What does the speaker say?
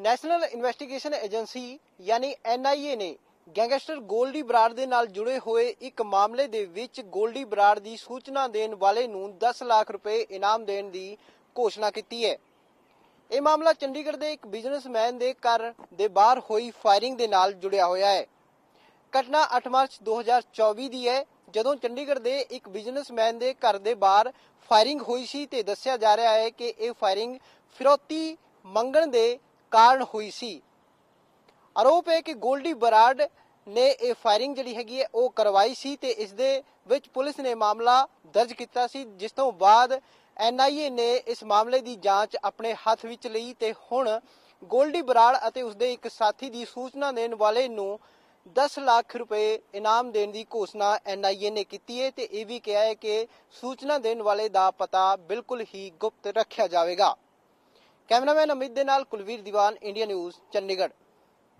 National investigation agency ਯਾਨੀ NIA ਨੇ gangster Goldy Brar ਦੇ ਨਾਲ ਜੁੜੇ ਹੋਏ ਇੱਕ ਮਾਮਲੇ ਦੇ ਵਿੱਚ ਗੋਲਡੀ ਬਰਾੜ ਦੀ ਸੂਚਨਾ ਦੇਣ ਵਾਲੇ ਨੂੰ 10 ਲੱਖ ਰੁਪਏ ਇਨਾਮ ਦੇਣ ਦੀ ਘੋਸ਼ਣਾ ਕੀਤੀ ਹੈ। ਇਹ ਮਾਮਲਾ ਚੰਡੀਗੜ੍ਹ ਦੇ ਇੱਕ ਬਿਜ਼ਨਸਮੈਨ ਦੇ ਘਰ ਦੇ ਬਾਹਰ ਹੋਈ ਫਾਇਰਿੰਗ ਦੇ ਨਾਲ ਜੁੜਿਆ ਹੋਇਆ ਹੈ। ਘਟਨਾ 8 ਮਾਰਚ 2024 ਦੀ ਹੈ। ਜਦੋਂ ਚੰਡੀਗੜ੍ਹ ਦੇ ਇੱਕ ਬਿਜ਼ਨਸਮੈਨ ਦੇ ਘਰ ਦੇ ਬਾਹਰ ਫਾਇਰਿੰਗ ਹੋਈ ਸੀ ਤੇ ਦੱਸਿਆ ਜਾ ਰਿਹਾ ਹੈ ਕਿ ਇਹ ਫਾਇਰਿੰਗ ਫਿਰੋਤੀ ਮੰਗਣ ਦੇ ਕਾਰਨ ਹੋਈ ਸੀ। ਆਰੋਪ ਹੈ ਕਿ ਗੋਲਡੀ ਬਰਾਡ ਨੇ ਇਹ ਫਾਇਰਿੰਗ ਜਿਹੜੀ ਹੈਗੀ ਹੈ, ਉਹ ਕਰਵਾਈ ਸੀ ਤੇ ਇਸ ਦੇ ਵਿੱਚ ਪੁਲਿਸ ਨੇ ਮਾਮਲਾ ਦਰਜ ਕੀਤਾ ਸੀ, ਜਿਸ ਤੋਂ ਬਾਅਦ ਐਨਆਈਏ ਨੇ ਇਸ ਮਾਮਲੇ ਦੀ ਜਾਂਚ ਆਪਣੇ ਹੱਥ ਵਿੱਚ ਲਈ ਤੇ ਹੁਣ ਗੋਲਡੀ ਬਰਾੜ ਅਤੇ ਉਸਦੇ ਇੱਕ ਸਾਥੀ ਦੀ ਸੂਚਨਾ ਦੇਣ ਵਾਲੇ ਨੂੰ 10 ਲੱਖ ਰੁਪਏ ਇਨਾਮ ਦੇਣ ਦੀ ਘੋਸ਼ਣਾ ਐਨਆਈਏ ਨੇ ਕੀਤੀ ਹੈ ਤੇ ਇਹ ਵੀ ਕਿਹਾ ਹੈ ਕਿ ਸੂਚਨਾ ਦੇਣ ਵਾਲੇ ਦਾ ਪਤਾ ਬਿਲਕੁਲ ਹੀ ਗੁਪਤ ਰੱਖਿਆ ਜਾਵੇਗਾ। ਕੈਮਰਾਮੈਨ ਅਮਿਤ ਦੇ ਨਾਲ ਕੁਲਵੀਰ ਦੀਵਾਨ ਇੰਡੀਆ ਨਿਊਜ਼ ਚੰਡੀਗੜ੍ਹ।